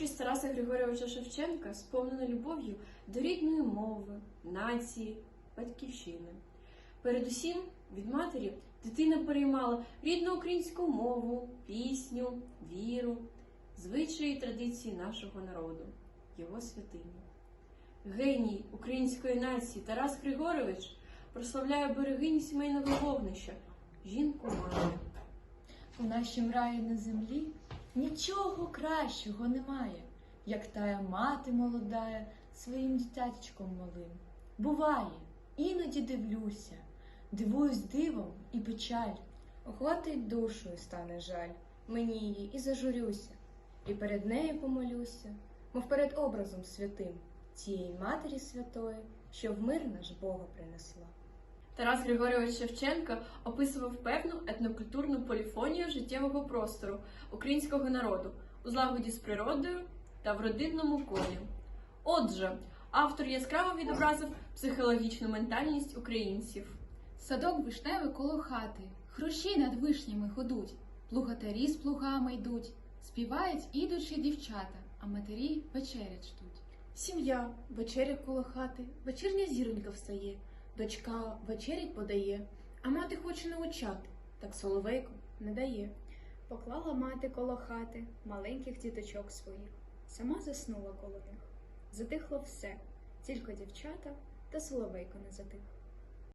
Творчість Тараса Григорьовича Шевченка сповнена любов'ю до рідної мови, нації, батьківщини. Передусім, від матері дитина переймала рідну українську мову, пісню, віру, звичаї і традиції нашого народу, його святині. Геній української нації Тарас Григорович прославляє берегиню сімейного вогнища, жінку мати. У нашім раї на землі нічого кращого немає, як тая мати молодая своїм дитятечком малим. Буває, іноді дивлюся, дивуюсь дивом і печаль. Охватить душою стане жаль, мені її і зажурюся, і перед нею помолюся, мов перед образом святим цієї матері святої, що в мир наш Бога принесла. Тарас Григорович Шевченко описував певну етнокультурну поліфонію життєвого простору українського народу у злагоді з природою та в родинному колі. Отже, автор яскраво відобразив психологічну ментальність українців. Садок вишневий коло хати, хрущі над вишнями ходуть, плугатарі з плугами йдуть, співають ідучі дівчата, а матері вечерять ждуть. Сім'я, вечеря коло хати, вечірня зіронька встає, дочка вечерять подає, а мати хоче научати, так соловейку не дає. Поклала мати коло хати маленьких діточок своїх, сама заснула коло них. Затихло все, тільки дівчата та соловейко не затих.